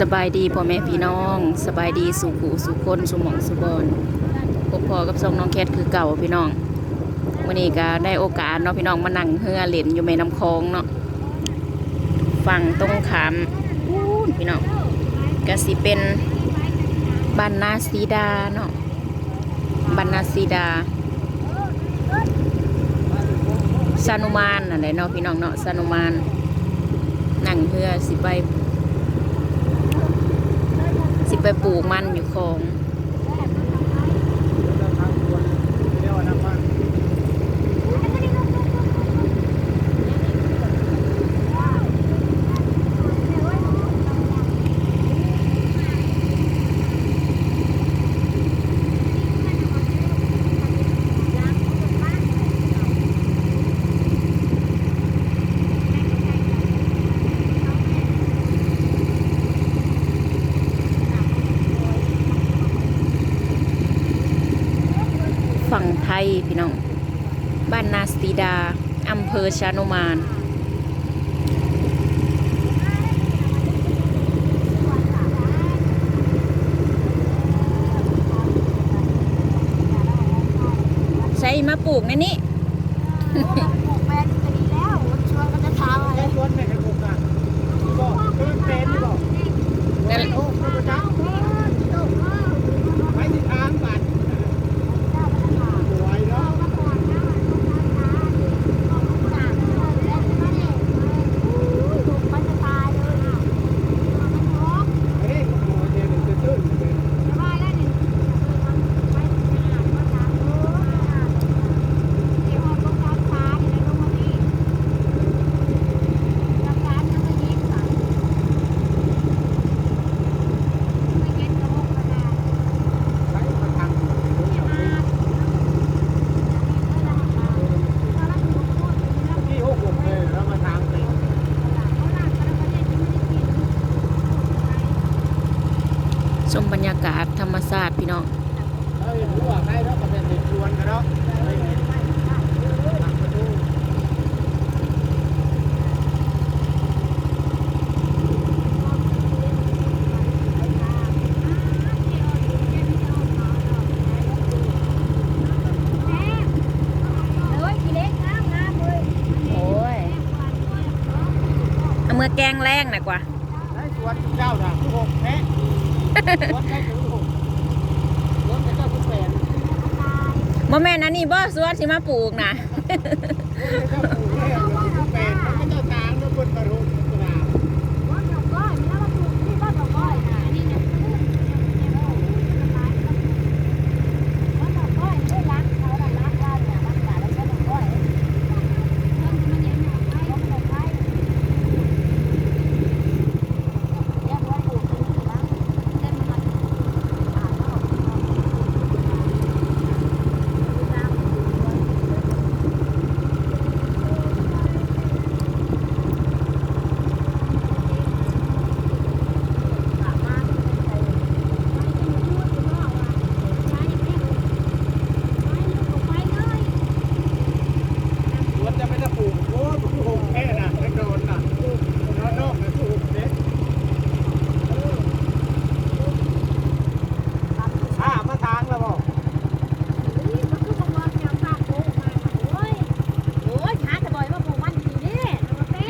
สบายดีพ่อแม่พี่น้อง สบายดีสุขุสุคนสุหมองสุบอนพบพอกับทรงน้องแคทคือเก่าพี่น้องวันนี้ก็ได้โอกาสเนาะพี่น้องมานั่งเฮือเล่นอยู่แม่น้ำคลองเนาะฝั่งตรงขามพี่น้องก็สิเป็นบ้านนาซีดาเนาะบ้านนาซีดาซานุมานอะไรเนาะพี่น้องเนาะซานุมานนั่งเพื่อสิไป สิไปปลูกมันอยู่คลอง ฝั่งไทย พี่น้อง บ้านนาสตีดาอำเภอชานุมานใช้มาปลูกในนี้ปลูกแปลงจะดีแล้วชวนกันจะทำอะไรชวนแม่ให้ผมกันบอกเป็นเป็นที่บอก งั้น โอ้คุณประจักษ์ไว้ที่ทางบัตรสวยเนาะเฮ้ยโอ้เดี๋ยวเดี๋ยวตื้นๆเลย ใช้มาทางที่หกหกเลยแล้วมาทางไป ชมบรรยากาศธรรมศาสตร์พี่น้องเฮ้ยรู้ว่าได้แล้วก็เป็นเด็กชวนกันเนาะเฮ้ยทางประตูโอ้ยเอามือแกงแรงหน่อยกว่าได้ชวนเจ้าน่ะทุกหกแพ้ ชวนได้ถึงหกรถเจ้าทุกแปดบ่แม่นอันนี้บ่สวนสิมาปลูกนะเจ้าปู่เนี่ยทุกแปดมันเจ้าทางแล้วคนกระรุกกระดาษ สวนจะไม่ได้ปลูกโอ้ปลูกหกแค่น่ะไม่โดนน่ะแล้วนอกน่ะปลูกเด็ดข้ามาทางแล้วบอก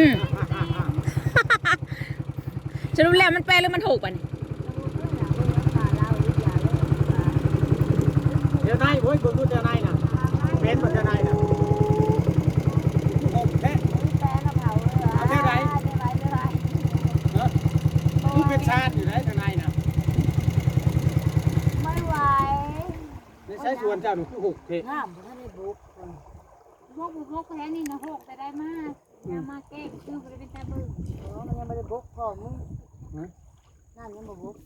อืมจะรู้แล้วมันแปลหรือมันถูกป่ะนี่เดี๋ยวนายโว้ยเบิ่งดูเดี๋ยวนายน่ะเป็นบ่เดี๋ยวนายน่ะหกแค่ผู้เป็นชาติอยู่ไหนเดี๋ยวนายน่ะไม่ไหวในใช้สวนเจ้าหนูคือหกเทงามบ่ทันได้บุกพวกบุกพวกแพ้นี่นะ บุกพ่อมึงนั่นยังบ่บุก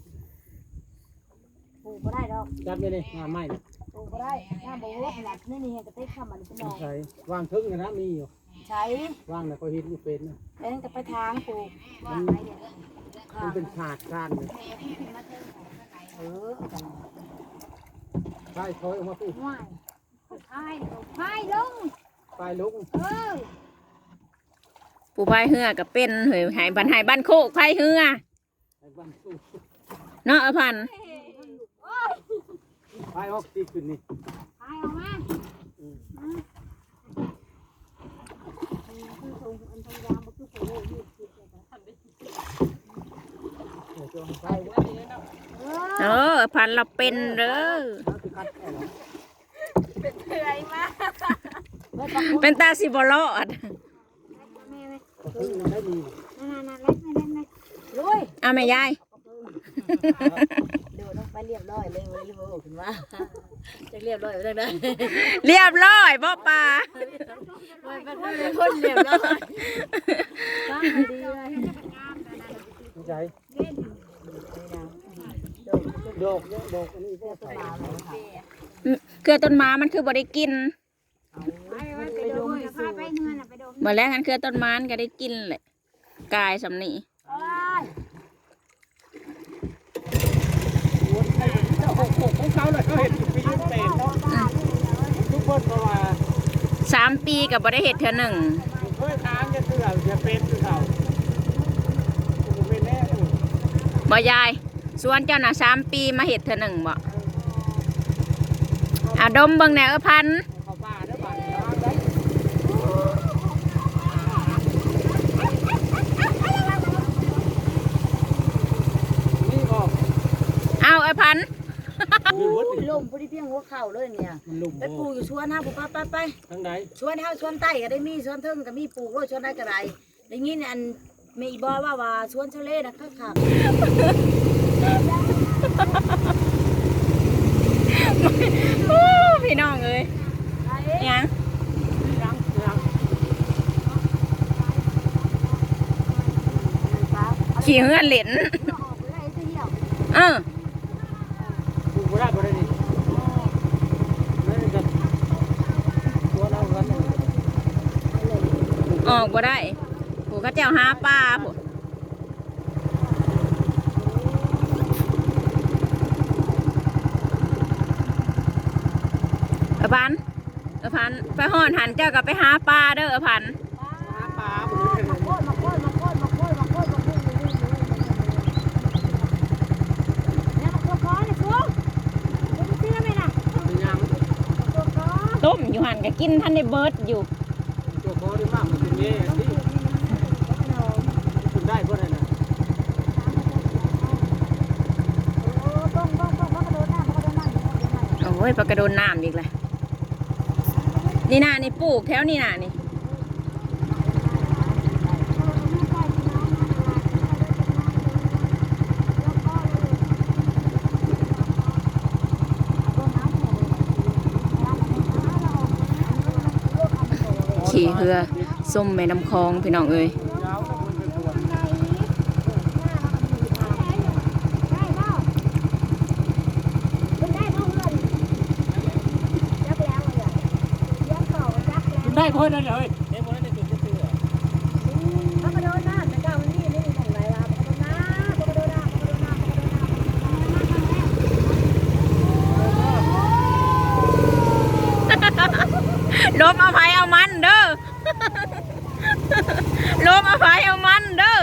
ปลูกบ่ได้ดอกจับเลยนี่งามไม้นี่ปลูกบ่ได้น้าบ่บุกหลักนี่นี่กระติกทำมันเป็นดอกใช่วางทึ่งกันนะมีอยู่ใช้วางน่ะก็เห็นอยู่เป็นนะแล้วก็ไปทางปลูกว่ามันเป็นฉากการเลยเออเอากันใช่ถอยออกมาปุ๊บง่ายพายพายลง ปลายลุกเออ ผู้พายเหือกับเป็นเฮ้ยหายบันหายบ้านโคกพายเหือไปบ้านสู้เนาะเอาพันธุ์ไปออกตีขึ้นนี่พายออกมาอืมคือส่งอันทองยามมาคือโผล่ยืดยืดเลยเดี๋ยวจะเอาไปเอเออพันธุ์เราเป็นเด้อเอาสิคัดแค่นั้นเป็นตาสิบรอดแม่ เอมันได้ดีนั่นนั่นเล็กเล็กเล็กลุยเอาแม่ยายดูต้องไปเรียบร้อยเลยวันนี้โอ้ขึ้นว่าจะเรียบร้อยได้ไหมเรียบร้อยบ่ป่าเป็นคนเรียบร้อยตั้งดีเลยใช่นี่นะโดดโดกเยอะโดกอันนี้พวกใส่เลยเกลือต้นไม้มันคือบ่ได้กิน ไปไปไปดมพาไปเงินไปด มเมื่อแล้วกันเกลือต้นไม้มันก็ได้กินแหละกายสำนีของเขาเลยเขาเห็นปีนเตะเนาะทุกคนก็ว่าสามปีกับบ่ได้เห็ดเทื่อหนึ่งเคยทางจะเสือจะเป็นคือเขาเป็นแน่บ่ยายส่วนเจ้าน่ะสามปีมาเห็ดเทื่อหนึ่งบ่อาดมเบิ่งแน่เออพันธุ์ เขาบ้าได้บ้านร้านได้นี่ออก เอาเออพันธุ์คือวัดลมพอดีเพียงหัวเข่าเลยเนี่ย มันลุ่มไปปลูกอยู่ชวนห้าปลูกไปไปทั้งใดชวนห้าชวนใต้ก็ได้มีชวนเทิงก็มีปลูกว่าชวนได้ก็ได้ได้ยินอันมีบอว่าว่าชวนทะเลนะค่ะค่ะโอ้พี่น้องเอ้ยหยังยังยังขี่เฮือนเหรนออกไปเลยเที่ยวเออ ปลูกบ่ได้บ่ได้นี่นั่นก็ตัวเรากันนี่ ออกบ่ได้ผู้เขาเจ้าหาปลาผู้เออพันธุ์เออพันธุ์ไปห่อนหันเจ้าก็ไปหาปลาเด้อเออพันธุ์หาปลาบ่ได้เลยโคตรมาโคตรมาโคตรมาโคตรมาโคตรมาโคตรเนี่ยมาโคตรคอเนี่ยชูคุณเชื่อไหมล่ะยังโคตรคอต้มอยู่หันก็กินท่านได้เบิดอยู่ตัวคอได้มากมันเป็นเงี้ยที่คุณได้บ่ได้นะโอ้บ้องบ้องบ้องบ้องกระโดดหน้าบ้องกระโดดหน้าอยู่บ้องกระ โดดหน้าโอ้ยปลากระโดนน้ำอีกเลยนี่น่านี่ปลูกแถวนี่น่านี่ ขี่เรือส้มแม่น้ำคลองพี่น้องเอ้ยได้เพิ่นนั่นเลยเด้บ่ได้จุดจะเสือ ลบเอาไผเอามันเด้อลบเอาไผเอามันเด้อ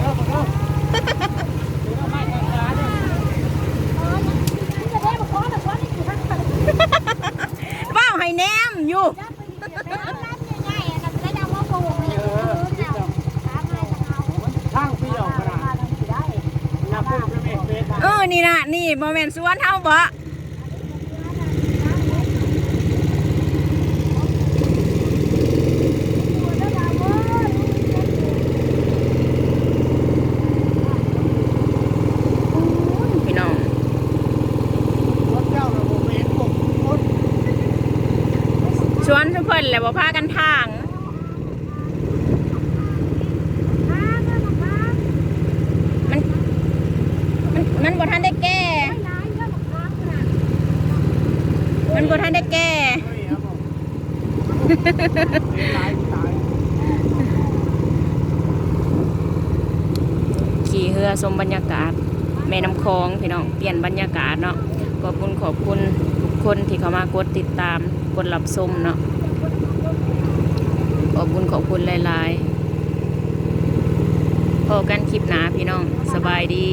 เอาเอาเอาเดี๋ยวเอาไม้ทางร้านเนี่ย ว้าวให้แนมอยู่ ทางพี่ออกมานับเพิ่นเป็นเมตร เออ นี่นะนี่ โมเมนต์สวนเฮาบ่พี่าระบบเห็นผมรถสวนทุกเพิ่นแหละบ่พากันทางมันมันมันบ่ทันได้แก่ มันบ่ทันได้แก้ขี่เรือชมบรรยากาศ แม่น้ำคลองพี่น้องเปลี่ยนบรรยากาศเนาะขอบคุณขอบคุณทุกคนที่เข้ามากดติดตามกดรับชมเนาะขออบคุณขอบคุณหลายๆพอกันคลิปหนาพี่น้องสบายดี